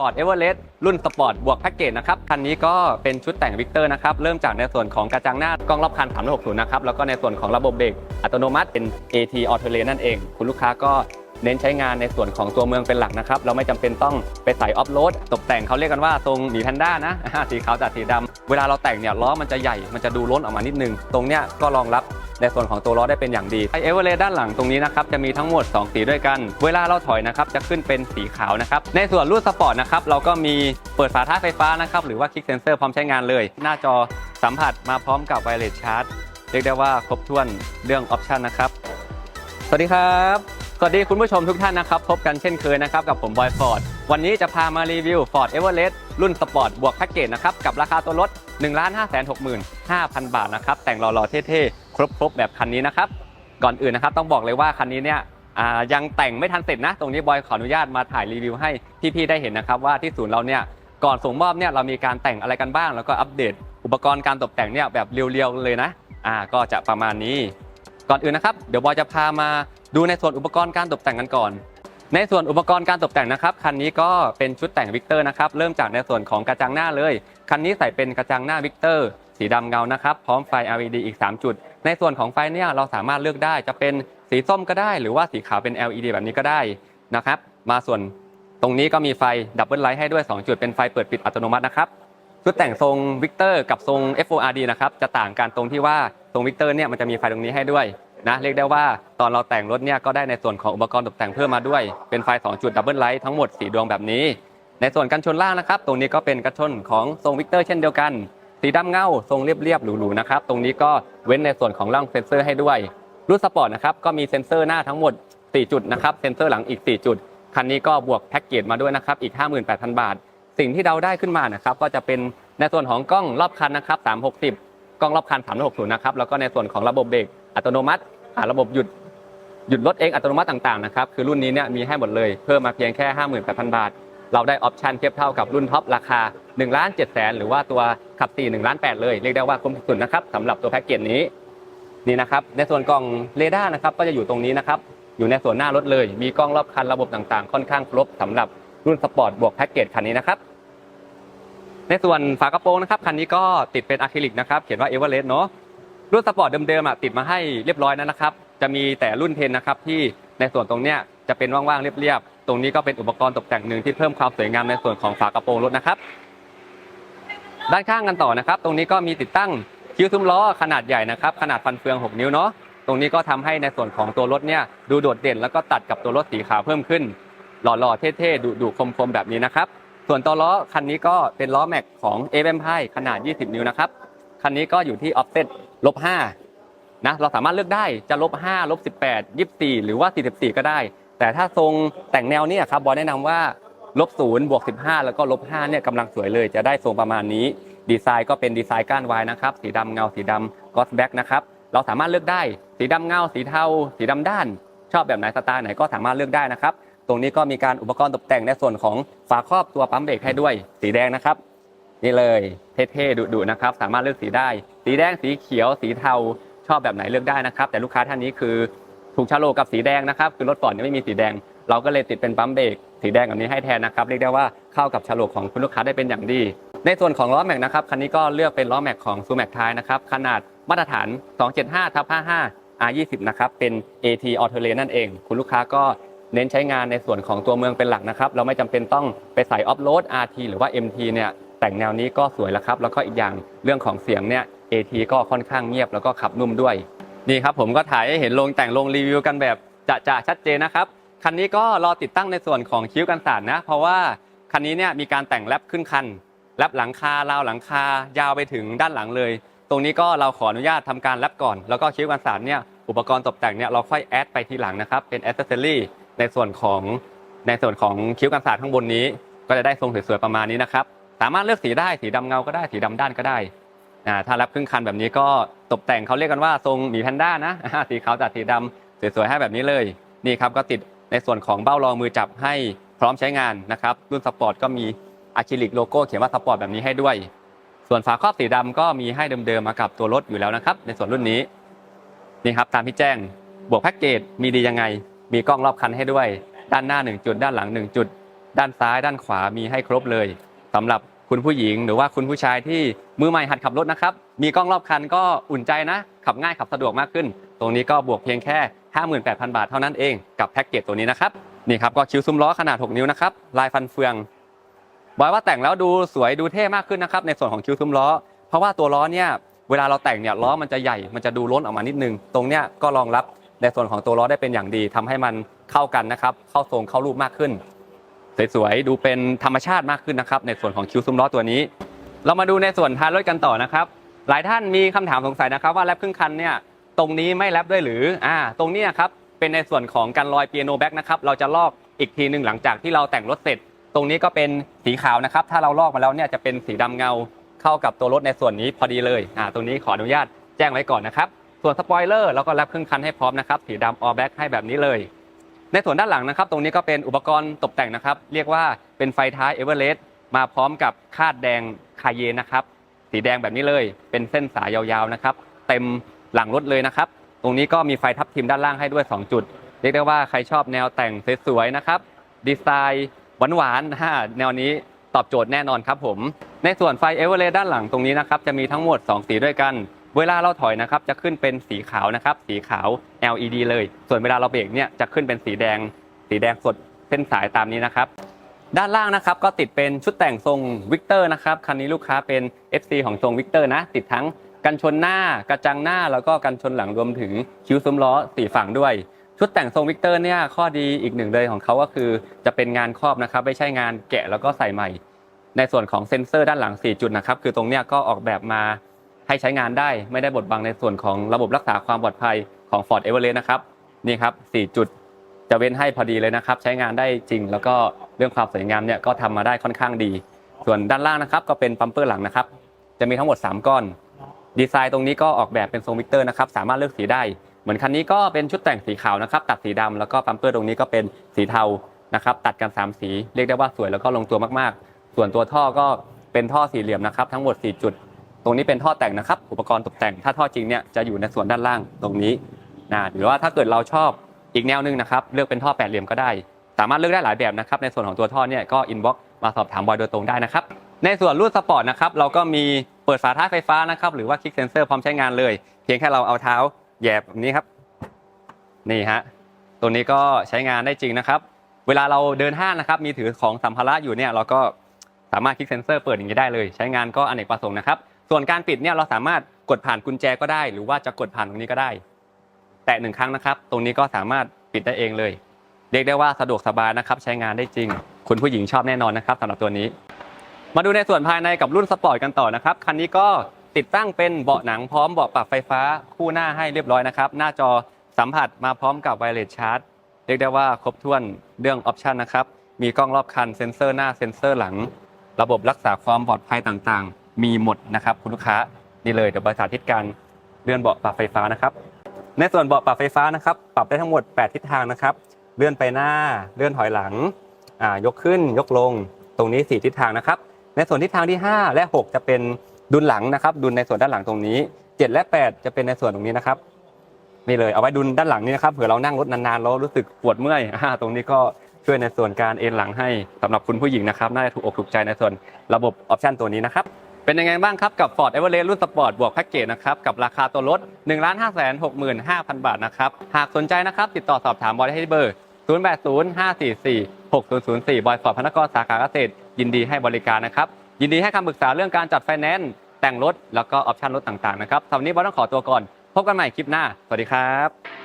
Ford Everest รุ่นสปอร์ตบวกแพ็กเกจนะครับ คันนี้ก็เป็นชุดแต่งวิกเตอร์นะครับ เริ่มจากในส่วนของกระจังหน้ากล้องรอบคัน 360 นะครับ แล้วก็ในส่วนของระบบเบรกอัตโนมัติเป็น AT Auto Lane นั่นเอง คุณลูกค้าก็ เน้นใช้งานในส่วนของตัวเมืองเป็นหลักนะครับ เราไม่จำเป็นต้องไปใส่ออฟโรดตกแต่งเขาเรียกกันว่าทรงหมีแพนด้านะสีขาวจัดสีดำเวลาเราแต่งเนี่ยล้อมันจะใหญ่มันจะดูล้นออกมานิดนึง ตรงเนี้ยก็รองรับในส่วนของตัวล้อได้เป็นอย่างดีไอเอเวอเรสต์ด้านหลังตรงนี้นะครับจะมีทั้งหมด 2 สีด้วยกัน เวลาเราถอยนะครับจะขึ้นเป็นสีขาวนะครับในส่วนรุ่นสปอร์ตนะครับเราก็มีเปิดฝาท้ายไฟฟ้านะครับหรือว่าคลิกเซนเซอร์พร้อมใช้งานเลย หน้าจอสัมผัสมาพร้อมกับไวเลสชาร์จเรียกได้ว่าครบถ้วนเรื่องออปชันนะครับ สวัสดีครับ วัสดีคุณผู้ชมทุกท่านนะครับ พบกันเช่นเคยนะครับ กับผมบอยฟอร์ด วันนี้จะพามารีวิว Ford Everest รุ่นสปอร์ตบวกแพ็กเกจนะครับ กับราคาตัวรถ 1 5 6 5 0 0 0 บาทนะครับ แต่งหล่อๆเท่ๆ ครบๆ แบบคันนี้นะครับ ก่อนอื่นนะครับ ต้องบอกเลยว่าคันนี้เนี่ยยังแต่งไม่ทันเสร็จนะ ตรงนี้บอยขออนุญาตมาถ่ายรีวิวให้พี่ๆได้เห็นนะครับว่าที่ศูนย์เราเนี่ยก่อนส่งมอบเนี่ยเรามีการแต่งอะไรกันบ้าง แล้วก็อัปเดต อุปกรณ์การตกแต่งเนี่ยแบบเรียวๆเลยนะอ่าก็จะประมาณนี้ ก่อนอื่นนะครับเดี๋ยวบอยจะพามา ดูในส่วนอุปกรณ์การตกแต่งกันก่อน ในส่วนอุปกรณ์การตกแต่งนะครับ คันนี้ก็เป็นชุดแต่งวิกเตอร์นะครับ เริ่มจากในส่วนของกระจังหน้าเลย คันนี้ใส่เป็นกระจังหน้าวิกเตอร์สีดำเงานะครับ พร้อมไฟ LED อีก 3 จุด ในส่วนของไฟเนี่ยเราสามารถเลือกได้จะเป็นสีส้มก็ได้ หรือว่าสีขาวเป็น LED แบบนี้ก็ได้นะครับ มาส่วนตรงนี้ก็มีไฟดับเบิลไลท์ให้ด้วย 2 จุดเป็นไฟเปิดปิดอัตโนมัตินะครับชุดแต่งทรงวิกเตอร์กับทรง FORD นะครับจะต่างกันตรงที่ว่าทรงวิกเตอร์เนี่ยมันจะมีไฟตรงนี้ให้ด้วย นะเรียกได้ว่าตอนเราแต่งรถเนี่ยก็ได้ในส่วนของอุปกรณ์ตกแต่งเพิ่มมาด้วยเป็นไฟ 2 จุดดับเบิลไลท์ทั้งหมด 4 ดวงแบบนี้ ในส่วนกันชนล่างนะครับ ตรงนี้ก็เป็นกันชนของทรงวิกเตอร์เช่นเดียวกัน สีดำเงาทรงเรียบๆหรูๆนะครับตรงนี้ก็เว้นในส่วนของร่องเซ็นเซอร์ให้ด้วยรุ่นสปอร์ตนะครับก็มีเซ็นเซอร์หน้าทั้งหมด 4 จุดนะครับเซ็นเซอร์หลังอีก 4 จุดคันนี้ก็บวกแพ็กเกจมาด้วยนะครับอีก 58,000 บาท สิ่งที่เราได้ขึ้นมานะครับก็จะเป็นในส่วนของกล้องรอบคันนะครับ360 กล้องรอบคัน360นะครับ แล้วก็ในส่วนของระบบเบรกอัตโนมัติระบบหยุดหยุดรถเองอัตโนมัติต่างๆนะครับ คือรุ่นนี้เนี่ยมีให้หมดเลย เพิ่มมาเพียงแค่ 58,000 บาท เราได้ออปชันเทียบเท่ากับรุ่นท็อปราคา1ล้าน7แสนหรือว่าตัวขับ4 1ล้าน8เลย เรียกได้ว่าคุ้มสุดนะครับสำหรับตัวแพ็กเกจนี้นี่นะครับ ในส่วนกล่องเรดาร์นะครับ ก็จะอยู่ตรงนี้นะครับ อยู่ในส่วนหน้ารถเลย มีกล้องรอบคันระบบต่างๆ ค่อนข้างครบสำหรับรุ่นสปอร์ตบวกแพ็กเกจคันนี้นะครับ ในส่วนฝากระโปรงนะครับคันนี้ก็ติดเป็นอะคริลิกนะครับเขียนว่าเอเวอเรสต์เนาะรุ่นสปอร์ตเดิมๆอะติดมาให้เรียบร้อยแล้วนะครับ จะมีแต่รุ่นเทนนะครับที่ในส่วนตรงเนี้ยจะเป็นว่างๆเรียบๆ ตรงนี้ก็เป็นอุปกรณ์ตกแต่งหนึ่งที่เพิ่มความสวยงามในส่วนของฝากระโปรงรถนะครับ ด้านข้างกันต่อนะครับ ตรงนี้ก็มีติดตั้งคิ้วซุ้มล้อขนาดใหญ่นะครับ ขนาดฟันเฟือง 6 นิ้วเนาะตรงนี้ก็ทำให้ในส่วนของตัวรถเนี่ยดูโดดเด่น แล้วก็ตัดกับตัวรถสีขาวเพิ่มขึ้น หล่อๆเท่ๆดุๆคมๆแบบนี้นะครับ ส่วนตัวล้อคันนี้ก็เป็นล้อแม็กของ a อ m ไขนาด 20 นิ้วนะครับ คันนี้ก็อยู่ที่ออฟเซ็ตลบ5นะเราสามารถเลือกได้จะลบ5ลบ18 24 หรือว่า 44 ก็ได้ แต่ถ้าทรงแต่งแนวเนี้ครับบอยแนะนำว่าลบ0บวก15 แล้วก็ลบ5เนี่ยกำลังสวยเลย จะได้ทรงประมาณนี้ ดีไซน์ก็เป็นดีไซน์ก้านวายนะครับ สีดำเงาสีดำกอสแบ็กนะครับเราสามารถเลือกได้ สีดำเงาสีเทา สีดำด้าน ชอบแบบไหนสไตล์ไหนก็สามารถเลือกได้นะครับ ตรงนี้ก็มีการอุปกรณ์ตกแต่งในส่วนของฝาครอบตัวปั๊มเบรกให้ด้วยสีแดงนะครับนี่เลยเท่ๆดุๆนะครับ สามารถเลือกสีได้ สีแดงสีเขียว สีเทาชอบแบบไหนเลือกได้นะครับ แต่ลูกค้าท่านนี้คือถูกชะโลกับสีแดงนะครับ คือรถฟอร์ดเนี่ยไม่มีสีแดง เราก็เลยติดเป็นปั๊มเบรกสีแดงแบบนี้ให้แทนนะครับเรียกได้ว่าเข้ากับชะโลของคุณลูกค้าได้เป็นอย่างดี ในส่วนของล้อแม็กนะครับคันนี้ก็เลือกเป็นล้อแม็กของซูแม็กไทนะครับขนาดมาตรฐาน 275ทับ55 R20 นะครับเป็น AT Auto Lane นั่นเอง คุณลูกค้าก็ เน้นใช้งานในส่วนของตัวเมืองเป็นหลักนะครับ เราไม่จำเป็นต้องไปใส่ออฟโรด RT หรือว่า MT เนี่ยแต่งแนวนี้ก็สวยแล้วครับ แล้วก็อีกอย่างเรื่องของเสียงเนี่ย AT ก็ค่อนข้างเงียบแล้วก็ขับนุ่มด้วย นี่ครับผมก็ถ่ายให้เห็นลงแต่งลงรีวิวกันแบบจะจะชัดเจนนะครับคันนี้ก็รอติดตั้งในส่วนของคิ้วกันสาดนะ เพราะว่าคันนี้เนี่ยมีการแต่งแรปขึ้นคันแรปหลังคาราวหลังคายาวไปถึงด้านหลังเลย ตรงนี้ก็เราขออนุญาตทำการแรปก่อน แล้วก็คิ้วกันสาดเนี่ยอุปกรณ์ตกแต่งเนี่ยเราค่อยแอดไปทีหลังนะครับเป็นแอ c เซสซอรี่ ในส่วนของในส่วนของคิ้วกันสาดข้างบนนี้ ก็จะได้ทรงสวยๆประมาณนี้นะครับ สามารถเลือกสีได้สีดำเงาก็ได้สีดำด้านก็ได้อ่าถ้าแรปครึ่งคันแบบนี้ก็ตกแต่งเขาเรียกกันว่าทรงหมีแพนด้านะสีขาวจัดสีดำสวยๆให้แบบนี้เลยนี่ครับก็ติดในส่วนของเบ้ารองมือจับให้พร้อมใช้งานนะครับรุ่นสปอร์ตก็มีอะคริลิกโลโก้เขียนว่าสปอร์ตแบบนี้ให้ด้วย ส่วนฝาครอบสีดำก็มีให้เดิมๆมากับตัวรถอยู่แล้วนะครับ ในส่วนรุ่นนี้นี่ครับตามที่แจ้งบวกแพ็กเกจมีดียังไง มีกล้องรอบคันให้ด้วย ด้านหน้า 1 จุด ด้านหลัง 1 จุด ด้านซ้าย ด้านขวามีให้ครบเลยสำหรับคุณผู้หญิงหรือว่าคุณผู้ชายที่มือใหม่หัดขับรถนะครับ มีกล้องรอบคันก็อุ่นใจนะ ขับง่ายขับสะดวกมากขึ้น ตรงนี้ก็บวกเพียงแค่ 58,000 บาทเท่านั้นเองกับแพ็กเกจตัวนี้นะครับนี่ครับก็คิ้วซุ้มล้อขนาด 6 นิ้วนะครับลายฟันเฟืองบอกว่าแต่งแล้วดูสวยดูเท่มากขึ้นนะครับในส่วนของคิ้วซุ้มล้อ เพราะว่าตัวล้อเนี่ยเวลาเราแต่งเนี่ยล้อมันจะใหญ่มันจะดูล้นออกมานิดนึง ตรงเนี้ยก็รองรับ ในส่วนของตัวล้อได้เป็นอย่างดีทำให้มันเข้ากันนะครับ เข้าทรงเข้ารูปมากขึ้น สวยๆดูเป็นธรรมชาติมากขึ้นนะครับ ในส่วนของคิ้วซุ้มล้อตัวนี้ เรามาดูในส่วนท้ายรถกันต่อนะครับ หลายท่านมีคำถามสงสัยนะครับ ว่าแรปครึ่งคันเนี่ยตรงนี้ไม่แรปด้วยหรืออ่าตรงนี้ครับเป็นในส่วนของการลอยเปียโนแบ็กนะครับเราจะลอกอีกทีหนึ่งหลังจากที่เราแต่งรถเสร็จ ตรงนี้ก็เป็นสีขาวนะครับ ถ้าเราลอกมาแล้วเนี่ยจะเป็นสีดำเงาเข้ากับตัวรถในส่วนนี้พอดีเลยอ่าตรงนี้ขออนุญาตแจ้งไว้ก่อนนะครับ ส่วนสปอยเลอร์เราก็แรปครึ่งคันให้พร้อมนะครับสีดำออแบ็กให้แบบนี้เลย ในส่วนด้านหลังนะครับ ตรงนี้ก็เป็นอุปกรณ์ตกแต่งนะครับ เรียกว่าเป็นไฟท้ายเอเวอเรสต์มาพร้อมกับคาดแดงคาเยนนะครับ สีแดงแบบนี้เลย เป็นเส้นสายยาวๆนะครับ เต็มหลังรถเลยนะครับ ตรงนี้ก็มีไฟทับทิมด้านล่างให้ด้วย 2 จุด เรียกได้ว่าใครชอบแนวแต่งสวยๆนะครับ ดีไซน์หวานๆนะฮะแนวนี้ตอบโจทย์แน่นอนครับผม ในส่วนไฟเอเวอเรสต์ด้านหลังตรงนี้นะครับ จะมีทั้งหมด 2 สีด้วยกัน เวลาเราถอยนะครับจะขึ้นเป็นสีขาวนะครับ สีขาว LED เลย ส่วนเวลาเราเบรกเนี่ยจะขึ้นเป็นสีแดง สีแดงสดเส้นสายตามนี้นะครับ ด้านล่างนะครับก็ติดเป็นชุดแต่งทรงวิกเตอร์นะครับคันนี้ลูกค้าเป็น FC ของทรงวิกเตอร์นะ ติดทั้งกันชนหน้ากระจังหน้าแล้วก็กันชนหลังรวมถึงคิ้วซุ้มล้อสี่ฝั่งด้วย ชุดแต่งทรงวิกเตอร์เนี่ยข้อดีอีกหนึ่งเลยของเขาก็คือจะเป็นงานครอบนะครับ ไม่ใช่งานแกะแล้วก็ใส่ใหม่ ในส่วนของเซ็นเซอร์ด้านหลัง 4 จุดนะครับคือตรงเนี้ยก็ออกแบบมา ให้ใช้งานได้ไม่ได้บดบังในส่วนของระบบรักษาความปลอดภัยของ Ford Everest นะครับนี่ครับ4จุดจะเว้นให้พอดีเลยนะครับ ใช้งานได้จริง แล้วก็เรื่องความสวยงามเนี่ยก็ทำมาได้ค่อนข้างดี ส่วนด้านล่างนะครับ ก็เป็นปั๊มเปอร์หลังนะครับ จะมีทั้งหมด 3 ก้อน ดีไซน์ตรงนี้ก็ออกแบบเป็นทรงวิกเตอร์นะครับสามารถเลือกสีได้ เหมือนคันนี้ก็เป็นชุดแต่งสีขาวนะครับ ตัดสีดำแล้วก็ปั๊มเปอร์ตรงนี้ก็เป็นสีเทานะครับตัดกัน 3 สีเรียกได้ว่าสวยแล้วก็ลงตัวมากๆ ส่วนตัวท่อก็เป็นท่อสี่เหลี่ยมนะครับ ทั้งหมด 4 จุด ตรงนี้เป็นท่อแต่งนะครับ อุปกรณ์ตกแต่ง ถ้าท่อจริงเนี่ยจะอยู่ในส่วนด้านล่างตรงนี้นะหรือว่าถ้าเกิดเราชอบอีกแนวนึงนะครับ เลือกเป็นท่อแปดเหลี่ยมก็ได้ สามารถเลือกได้หลายแบบนะครับ ในส่วนของตัวท่อเนี่ยก็อินบ็อกมาสอบถามบอยโดยตรงได้นะครับ ในส่วนรุ่นสปอร์ตนะครับ เราก็มีเปิดฝาท้ายไฟฟ้านะครับ หรือว่าคลิกเซนเซอร์พร้อมใช้งานเลย เพียงแค่เราเอาเท้าแยบแบบนี้ครับ นี่ฮะ ตัวนี้ก็ใช้งานได้จริงนะครับ เวลาเราเดินห้างนะครับ มีถือของสัมภาระอยู่เนี่ย เราก็สามารถคลิกเซนเซอร์เปิดอย่างนี้ได้เลย ใช้งานก็อเนกประสงค์นะครับ ส่วนการปิดเนี่ยเราสามารถกดผ่านกุญแจก็ได้ หรือว่าจะกดผ่านตรงนี้ก็ได้ แตะหนึ่งครั้งนะครับ ตรงนี้ก็สามารถปิดได้เองเลย เรียกได้ว่าสะดวกสบายนะครับ ใช้งานได้จริง คุณผู้หญิงชอบแน่นอนนะครับสำหรับตัวนี้ มาดูในส่วนภายในกับรุ่นสปอร์ตกันต่อนะครับคันนี้ก็ติดตั้งเป็นเบาะหนังพร้อมเบาะปรับไฟฟ้าคู่หน้าให้เรียบร้อยนะครับ หน้าจอสัมผัสมาพร้อมกับไวเลสชาร์จเรียกได้ว่าครบถ้วนเรื่องออปชันนะครับ มีกล้องรอบคันเซ็นเซอร์หน้าเซ็นเซอร์หลัง ระบบรักษาความปลอดภัยต่างๆ มีหมดนะครับคุณลูกค้านี่เลยเดี๋ยวบริษัททิศการเลื่อนเบาะปรับไฟฟ้านะครับ ในส่วนเบาะปรับไฟฟ้านะครับ ปรับได้ทั้งหมด 8 ทิศทางนะครับ เลื่อนไปหน้าเลื่อนถอยหลังยกขึ้นยกลงตรงนี้ 4 ทิศทางนะครับ ในส่วนทิศทางที่ 5 และ 6 จะเป็นดุลหลังนะครับ ดุลในส่วนด้านหลังตรงนี้ 7 และ 8 จะเป็นในส่วนตรงนี้นะครับนี่เลยเอาไว้ดุลด้านหลังนี่นะครับเผื่อเรานั่งรถนานๆแล้วรู้สึกปวดเมื่อยตรงนี้ก็ช่วยในส่วนการเอนหลังให้สำหรับคุณผู้หญิงนะครับ น่าจะถูกอกถูกใจในส่วนระบบออปชันตัวนี้นะครับ เป็นยังไงบ้างครับกับ Ford Everest รุ่นสปอร์ตบวกแพ็กเกจนะครับกับราคาตัวรถ 1 5 6 5 0 0 0 บาทนะครับ หากสนใจนะครับ ติดต่อสอบถามบอยได้ที่เบอร์ 0 8 0 5 4 4 6 0 0 4 บอยฟอร์ดพนักงานสาขาเกษตร ยินดีให้บริการนะครับ ยินดีให้คำปรึกษาเรื่องการจัดไฟแนนซ์แต่งรถแล้วก็ออปชั่นรถต่างๆนะครับสำหรับวันนี้บอยต้องขอตัวก่อน พบกันใหม่คลิปหน้า สวัสดีครับ